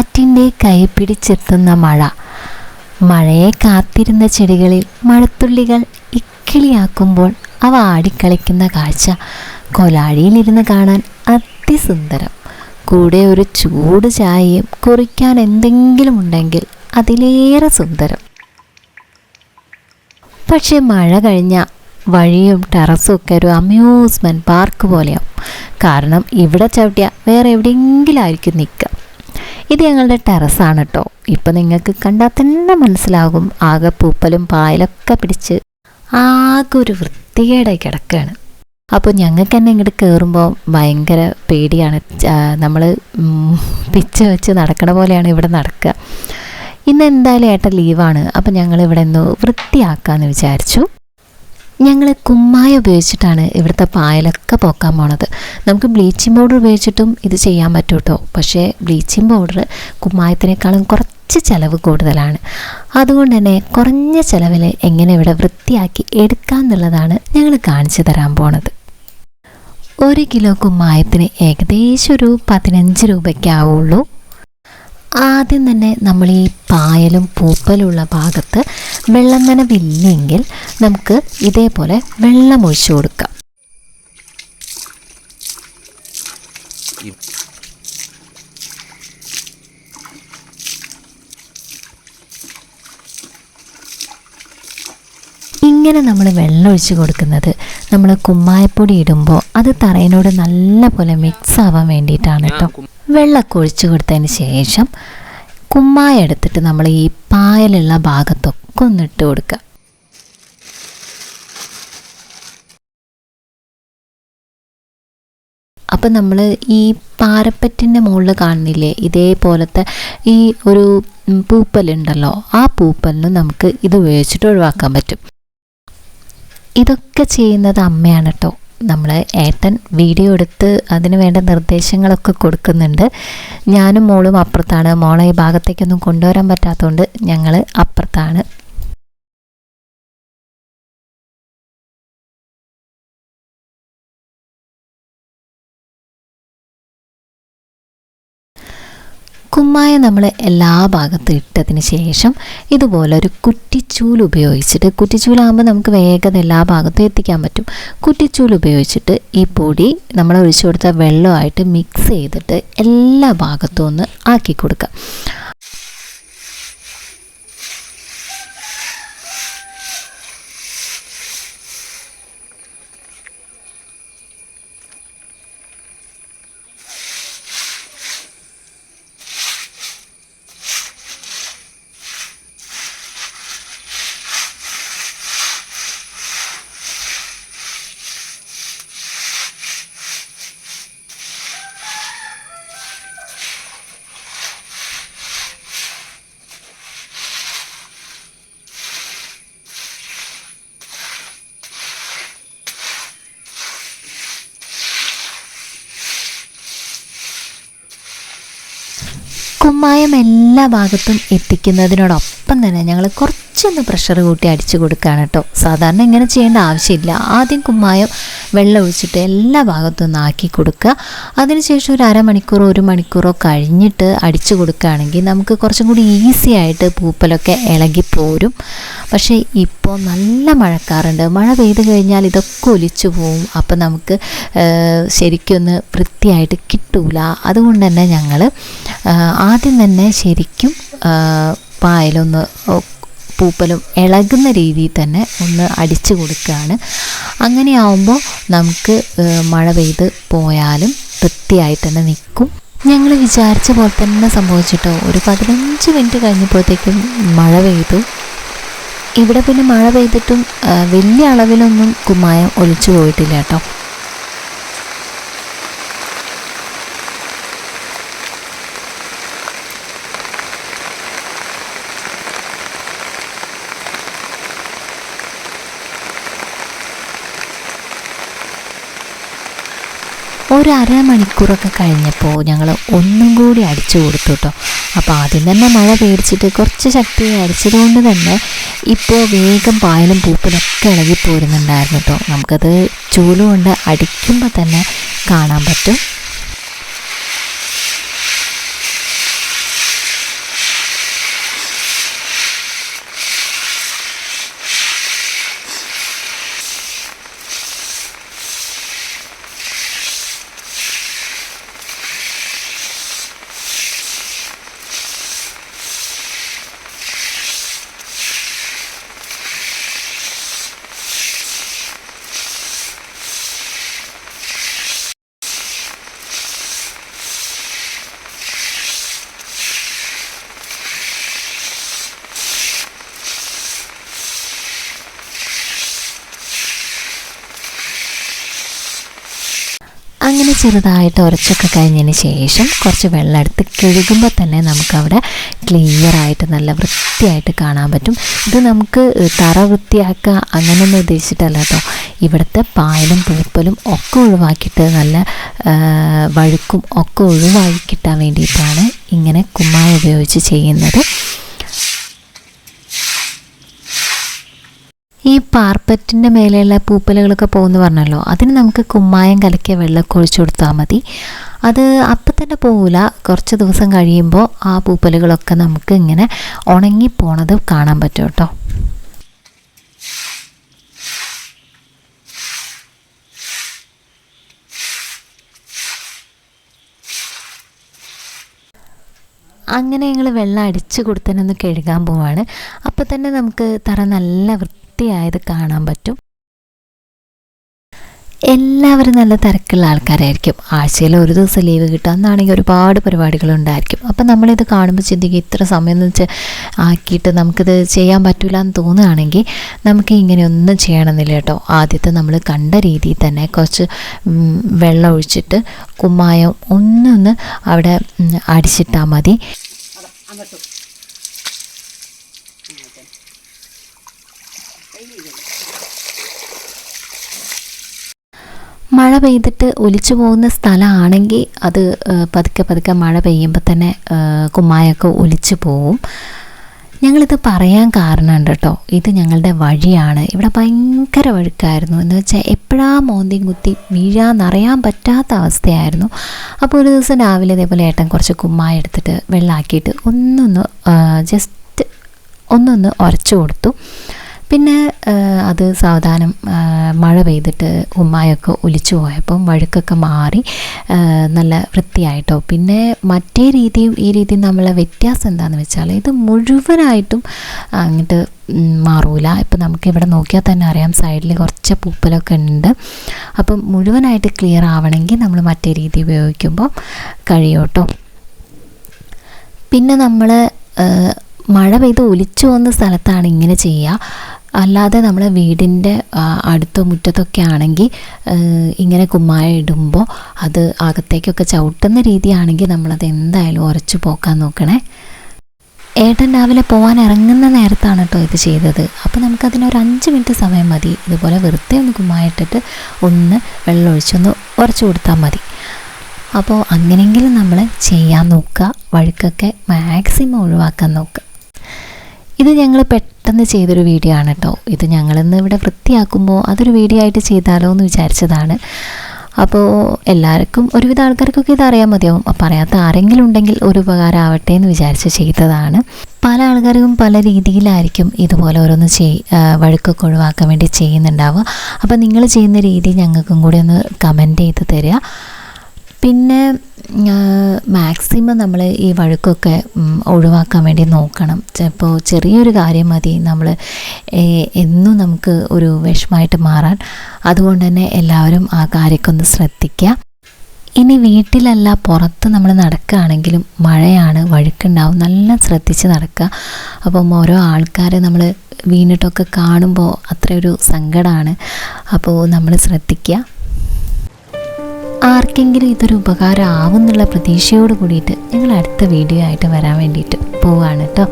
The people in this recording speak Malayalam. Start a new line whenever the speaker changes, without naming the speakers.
കാറ്റിന്റെ കൈ പിടിച്ചെത്തുന്ന മഴ. മഴയെ കാത്തിരുന്ന ചെടികളിൽ മഴത്തുള്ളികൾ ഇക്കിളിയാക്കുമ്പോൾ അവ ആടിക്കളിക്കുന്ന കാഴ്ച. കൊലാഴിയിലിരുന്ന് കാണാൻ അതിസുന്ദരം. കൂടെ ഒരു ചൂട് ചായയും കുറിക്കാൻ എന്തെങ്കിലും ഉണ്ടെങ്കിൽ അതിലേറെ സുന്ദരം. പക്ഷേ മഴ കഴിഞ്ഞ വഴിയും ടെറസും ഒക്കെ ഒരു അമ്യൂസ്മെന്റ് പാർക്ക് പോലെയാവും. കാരണം ഇവിടെ ചവിട്ടിയ വേറെ എവിടെയെങ്കിലും ആയിരിക്കും നിൽക്കുക. ഇത് ഞങ്ങളുടെ ടെറസാണ് കേട്ടോ ഇപ്പം നിങ്ങൾക്ക് കണ്ടാൽ തന്നെ മനസ്സിലാകും. ആകെ പൂപ്പലും പായലൊക്കെ പിടിച്ച് ആകെ ഒരു വൃത്തികേടായി കിടക്കുകയാണ് അപ്പോൾ ഞങ്ങൾക്ക് തന്നെ ഇങ്ങോട്ട് കയറുമ്പോൾ ഭയങ്കര പേടിയാണ്. നമ്മൾ പിച്ച വെച്ച് നടക്കണ പോലെയാണ് ഇവിടെ നടക്കുക. ഇന്ന് എന്തായാലും ഏട്ടൻ ലീവാണ്. അപ്പം ഞങ്ങൾ ഇവിടെ ഒന്ന് വൃത്തിയാക്കാമെന്ന് വിചാരിച്ചു. ഞങ്ങൾ കുമ്മായ ഉപയോഗിച്ചിട്ടാണ് ഇവിടുത്തെ പായലൊക്കെ പോക്കാൻ പോണത്. നമുക്ക് ബ്ലീച്ചിങ് പൗഡർ ഉപയോഗിച്ചിട്ടും ഇത് ചെയ്യാൻ പറ്റും കേട്ടോ പക്ഷേ ബ്ലീച്ചിങ് പൗഡർ കുമ്മായത്തിനേക്കാളും കുറച്ച് ചിലവ് കൂടുതലാണ്. അതുകൊണ്ട് തന്നെ കുറഞ്ഞ ചിലവിൽ എങ്ങനെ ഇവിടെ വൃത്തിയാക്കി എടുക്കാം എന്നുള്ളതാണ് ഞങ്ങൾ കാണിച്ചു തരാൻ പോണത്. ഒരു കിലോ കുമ്മായത്തിന് ഏകദേശം ഒരു പതിനഞ്ച് രൂപയ്ക്ക് ആവുള്ളൂ ആദ്യം തന്നെ നമ്മൾ ഈ പായലും പൂപ്പലുള്ള ഭാഗത്ത് വെള്ളം നനവില്ലെങ്കിൽ നമുക്ക് ഇതേപോലെ വെള്ളം ഒഴിച്ചു കൊടുക്കാം. ഇങ്ങനെ നമ്മൾ വെള്ളം ഒഴിച്ച് കൊടുക്കുന്നത് നമ്മൾ കുമ്മായപ്പൊടി ഇടുമ്പോൾ അത് തറയിനോട് നല്ല പോലെ മിക്സ് ആവാൻ വേണ്ടിയിട്ടാണ് കേട്ടോ. വെള്ളമൊക്കെ ഒഴിച്ചു കൊടുത്തതിന് ശേഷം കുമ്മായ എടുത്തിട്ട് നമ്മൾ ഈ പായലുള്ള ഭാഗത്തൊക്കെ ഒന്ന് ഇട്ട് കൊടുക്കുക. അപ്പം നമ്മൾ ഈ പാരപ്പറ്റിന്റെ മുകളിൽ കാണുന്നില്ലേ? ഇതേപോലത്തെ ഈ ഒരു പൂപ്പലുണ്ടല്ലോ. ആ പൂപ്പലിന് നമുക്ക് ഇത് ഉപയോഗിച്ചിട്ട് ഒഴിവാക്കാൻ പറ്റും. ഇതൊക്കെ ചെയ്യുന്നത് അമ്മയാണ് കേട്ടോ നമ്മൾ ഏട്ടൻ വീഡിയോ എടുത്ത് അതിന് വേണ്ട നിർദ്ദേശങ്ങളൊക്കെ കൊടുക്കുന്നുണ്ട്. ഞാനും മോളും അപ്പുറത്താണ്. മോളെ ഈ ഭാഗത്തേക്കൊന്നും കൊണ്ടുവരാൻ പറ്റാത്തതുകൊണ്ട് ഞങ്ങൾ അപ്പുറത്താണ്. കുമ്മായ നമ്മൾ എല്ലാ ഭാഗത്തും ഇട്ടതിന് ശേഷം ഇതുപോലെ ഒരു കുറ്റിച്ചൂൽ ഉപയോഗിച്ചിട്ട് കുറ്റിച്ചൂലാകുമ്പോൾ നമുക്ക് വേഗം എല്ലാ ഭാഗത്തും എത്തിക്കാൻ പറ്റും. കുറ്റിച്ചൂൽ ഉപയോഗിച്ചിട്ട് ഈ പൊടി നമ്മൾ ഒഴിച്ചു കൊടുത്ത വെള്ളമായിട്ട് മിക്സ് ചെയ്തിട്ട് എല്ലാ ഭാഗത്തും ഒന്ന് ആക്കി കൊടുക്കുക കുമ്മായം എല്ലാ ഭാഗത്തും എത്തിക്കുന്നതിനോടൊപ്പം തന്നെ ഞങ്ങൾ കുറച്ചൊന്ന് പ്രഷർ കൂട്ടി അടിച്ചു കൊടുക്കുകയാണ് കേട്ടോ സാധാരണ ഇങ്ങനെ ചെയ്യേണ്ട ആവശ്യമില്ല. ആദ്യം കുമ്മായം വെള്ളം ഒഴിച്ചിട്ട് എല്ലാ ഭാഗത്തും ഒന്ന് ആക്കി കൊടുക്കുക. അതിനുശേഷം ഒരു അരമണിക്കൂറോ ഒരു മണിക്കൂറോ കഴിഞ്ഞിട്ട് അടിച്ചു കൊടുക്കുകയാണെങ്കിൽ നമുക്ക് കുറച്ചും കൂടി ഈസി ആയിട്ട് പൂപ്പലൊക്കെ ഇളകിപ്പോരും പക്ഷേ ഇപ്പോൾ നല്ല മഴക്കാറുണ്ട്. മഴ പെയ്ത് കഴിഞ്ഞാൽ ഇതൊക്കെ ഒലിച്ചു പോവും. അപ്പം നമുക്ക് ശരിക്കൊന്ന് വൃത്തിയായിട്ട് കിട്ടൂല. അതുകൊണ്ട് തന്നെ ഞങ്ങൾ ആദ്യം തന്നെ ശരിക്കും പായലൊന്ന് പൂപ്പലും ഇളകുന്ന രീതിയിൽ തന്നെ ഒന്ന് അടിച്ചു കൊടുക്കുകയാണ്. അങ്ങനെയാവുമ്പോൾ നമുക്ക് ഏഹ്, മഴ പെയ്ത് പോയാലും വൃത്തിയായിട്ട് തന്നെ നിൽക്കും. ഞങ്ങൾ വിചാരിച്ച പോലെ തന്നെ സംഭവിച്ചിട്ടോ? ഒരു പതിനഞ്ച് മിനിറ്റ് കഴിഞ്ഞപ്പോഴത്തേക്കും മഴ പെയ്തു. ഇവിടെ പിന്നെ മഴ പെയ്തിട്ടും വലിയ അളവിലൊന്നും കുമ്മായം ഒലിച്ചു പോയിട്ടില്ല കേട്ടോ. ഒരു അരമണിക്കൂറൊക്കെ കഴിഞ്ഞപ്പോൾ ഞങ്ങൾ ഒന്നും കൂടി അടിച്ചു കൊടുത്തു കേട്ടോ അപ്പോൾ ആദ്യം തന്നെ മഴ പേടിച്ചിട്ട് കുറച്ച് ശക്തി അടിച്ചത് കൊണ്ട് തന്നെ ഇപ്പോൾ വേഗം പായലും പൂപ്പലൊക്കെ ഇളകി പോരുന്നുണ്ടായിരുന്നു കേട്ടോ നമുക്കത് ചൂലുകൊണ്ട് അടിക്കുമ്പോൾ തന്നെ കാണാൻ പറ്റും. അങ്ങനെ ചെറുതായിട്ട് ഉരച്ചൊക്കെ കഴിഞ്ഞതിന് ശേഷം കുറച്ച് വെള്ളം എടുത്ത് കഴുകുമ്പോൾ തന്നെ നമുക്കവിടെ ക്ലിയർ ആയിട്ട് നല്ല വൃത്തിയായിട്ട് കാണാൻ പറ്റും. ഇത് നമുക്ക് തറ വൃത്തിയാക്കുക അങ്ങനെയൊന്നും ഉദ്ദേശിച്ചിട്ടല്ല കേട്ടോ. ഇവിടുത്തെ പായലും പൂപ്പലും ഒക്കെ ഒഴിവാക്കിയിട്ട് നല്ല വഴുക്കും ഒക്കെ ഒഴിവാക്കി കിട്ടാൻ വേണ്ടിയിട്ടാണ് ഇങ്ങനെ കുമ്മായ ഉപയോഗിച്ച് ചെയ്യുന്നത്. ഈ പാർപ്പറ്റിന്റെ മേലെയുള്ള പൂപ്പലുകളൊക്കെ പോകുമെന്ന് പറഞ്ഞല്ലോ. അതിന് നമുക്ക് കുമ്മായം കലക്കിയ വെള്ളമൊക്കെ ഒഴിച്ചു കൊടുത്താൽ മതി. അത് അപ്പം തന്നെ പോവില്ല കുറച്ച് ദിവസം കഴിയുമ്പോൾ ആ പൂപ്പലുകളൊക്കെ നമുക്ക് ഇങ്ങനെ ഉണങ്ങി പോണത് കാണാൻ പറ്റും കേട്ടോ. അങ്ങനെ ഞങ്ങൾ വെള്ളം അടിച്ച് കൊടുത്തതിനൊന്ന് കഴുകാൻ പോവാണ്. അപ്പോൾ തന്നെ നമുക്ക് തറ നല്ല വൃത്തിയായത് കാണാൻ പറ്റും. എല്ലാവരും നല്ല തിരക്കുള്ള ആൾക്കാരായിരിക്കും. ആഴ്ചയിൽ ഒരു ദിവസം ലീവ് കിട്ടുക അന്നാണെങ്കിൽ ഒരുപാട് പരിപാടികളുണ്ടായിരിക്കും. അപ്പം നമ്മളിത് കാണുമ്പോൾ ചിന്തിക്കുക ഇത്ര സമയം എന്ന് വെച്ച് ആക്കിയിട്ട് നമുക്കിത് ചെയ്യാൻ പറ്റില്ല എന്ന് തോന്നുകയാണെങ്കിൽ നമുക്ക് ഇങ്ങനെ ഒന്നും ചെയ്യണമെന്നില്ല കേട്ടോ. ആദ്യത്തെ നമ്മൾ കണ്ട രീതിയിൽ തന്നെ കുറച്ച് വെള്ളം ഒഴിച്ചിട്ട് കുമ്മായം ഒന്നൊന്ന് അവിടെ അടിച്ചിട്ടാൽ മതി. മഴ പെയ്തിട്ട് ഒലിച്ചു പോകുന്ന സ്ഥലമാണെങ്കിൽ അത് പതുക്കെ പതുക്കെ മഴ പെയ്യുമ്പോൾ തന്നെ കുമ്മായൊക്കെ ഒലിച്ചു പോവും. ഞങ്ങളിത് പറയാൻ കാരണമുണ്ട് കേട്ടോ ഇത് ഞങ്ങളുടെ വഴിയാണ്. ഇവിടെ ഭയങ്കര വഴുക്കായിരുന്നു. എന്ന് വെച്ചാൽ എപ്പോഴാ മോന്തിയും കുത്തി വീഴാന്നറിയാൻ പറ്റാത്ത അവസ്ഥയായിരുന്നു. അപ്പോൾ ഒരു ദിവസം രാവിലെ ഇതേപോലെ ഏട്ടൻ കുറച്ച് കുമ്മായ എടുത്തിട്ട് വെള്ളമാക്കിയിട്ട് ഒന്നൊന്ന് ജസ്റ്റ് ഒന്നൊന്ന് ഉരച്ചു കൊടുത്തു. പിന്നെ അത് സാവധാനം മഴ പെയ്തിട്ട് ഉമ്മായൊക്കെ ഒലിച്ചു പോയപ്പം വഴുക്കൊക്കെ മാറി നല്ല വൃത്തിയായിട്ടോ. പിന്നെ മറ്റേ രീതിയും ഈ രീതിയും നമ്മളെ വ്യത്യാസം എന്താണെന്ന് വെച്ചാൽ ഇത് മുഴുവനായിട്ടും അങ്ങോട്ട് മാറൂല. ഇപ്പം നമുക്ക് ഇവിടെ നോക്കിയാൽ തന്നെ അറിയാം സൈഡിൽ കുറച്ച് പൂപ്പലൊക്കെ ഉണ്ട്. അപ്പം മുഴുവനായിട്ട് ക്ലിയർ ആവണമെങ്കിൽ നമ്മൾ മറ്റേ രീതി ഉപയോഗിക്കുമ്പോൾ കഴിയും കേട്ടോ പിന്നെ നമ്മൾ മഴ പെയ്ത് ഒലിച്ചു പോകുന്ന സ്ഥലത്താണ് ഇങ്ങനെ ചെയ്യുക. അല്ലാതെ നമ്മളെ വീടിന്റെ അടുത്തോ മുറ്റത്തൊക്കെ ആണെങ്കിൽ ഇങ്ങനെ കുമ്മായ ഇടുമ്പോൾ അത് അകത്തേക്കൊക്കെ ചവിട്ടുന്ന രീതിയാണെങ്കിൽ നമ്മളത് എന്തായാലും ഉരച്ചു പോക്കാൻ നോക്കണേ. ഏട്ടൻ രാവിലെ പോകാൻ ഇറങ്ങുന്ന നേരത്താണ് കേട്ടോ ഇത് ചെയ്തത്. അപ്പോൾ നമുക്കതിനൊരു അഞ്ച് മിനിറ്റ് സമയം മതി. ഇതുപോലെ വെറുതെ ഒന്ന് കുമ്മായിട്ടിട്ട് ഒന്ന് വെള്ളം ഒഴിച്ചൊന്ന് ഉരച്ചു കൊടുത്താൽ മതി. അപ്പോൾ അങ്ങനെയെങ്കിലും നമ്മൾ ചെയ്യാൻ നോക്കുക. വഴുക്കൊക്കെ മാക്സിമം ഒഴിവാക്കാൻ നോക്കുക. ഇത് ഞങ്ങൾ പെട്ടെന്ന് ചെയ്തൊരു വീഡിയോ ആണ് കേട്ടോ ഇത് ഞങ്ങളിന്ന് ഇവിടെ വൃത്തിയാക്കുമ്പോൾ അതൊരു വീഡിയോ ആയിട്ട് ചെയ്താലോ എന്ന് വിചാരിച്ചതാണ്. അപ്പോൾ എല്ലാവർക്കും ഒരുവിധ ആൾക്കാർക്കൊക്കെ ഇത് അറിയാൻ മതിയാവും. അപ്പോൾ അറിയാത്ത ആരെങ്കിലും ഉണ്ടെങ്കിൽ ഒരു ഉപകാരം ആവട്ടെ എന്ന് വിചാരിച്ച് ചെയ്തതാണ്. പല ആൾക്കാർക്കും പല രീതിയിലായിരിക്കും ഇതുപോലെ ഓരോന്ന് ചെയ് വഴുക്കൊക്കെ ഒഴിവാക്കാൻ വേണ്ടി ചെയ്യുന്നുണ്ടാവുക. അപ്പോൾ നിങ്ങൾ ചെയ്യുന്ന രീതി ഞങ്ങൾക്കും കൂടി ഒന്ന് കമന്റ് ചെയ്ത് തരിക. പിന്നെ മാക്സിമം നമ്മൾ ഈ വഴുക്കൊക്കെ ഒഴിവാക്കാൻ വേണ്ടി നോക്കണം. ചിലപ്പോൾ ചെറിയൊരു കാര്യം മതി നമ്മൾ എന്നും നമുക്ക് ഒരു വിഷമമായിട്ട് മാറാൻ. അതുകൊണ്ട് തന്നെ എല്ലാവരും ആ കാര്യമൊക്കെ ശ്രദ്ധിക്കുക ഇനി വീട്ടിലല്ല പുറത്ത് നമ്മൾ നടക്കുകയാണെങ്കിലും മഴയാണ് വഴുക്കുണ്ടാവും നല്ല ശ്രദ്ധിച്ച് നടക്കുക അപ്പം ഓരോ ആൾക്കാരെ നമ്മൾ വീണിട്ടൊക്കെ കാണുമ്പോൾ അത്രയൊരു സങ്കടമാണ് അപ്പോൾ നമ്മൾ ശ്രദ്ധിക്കുക ആർക്കെങ്കിലും ഇതൊരു ഉപകാരം ആവുന്നുള്ള പ്രതീക്ഷയോട് കൂടിയിട്ട് ഞങ്ങൾ അടുത്ത വീഡിയോ ആയിട്ട് വരാൻ വേണ്ടിയിട്ട് പോവാണ് കേട്ടോ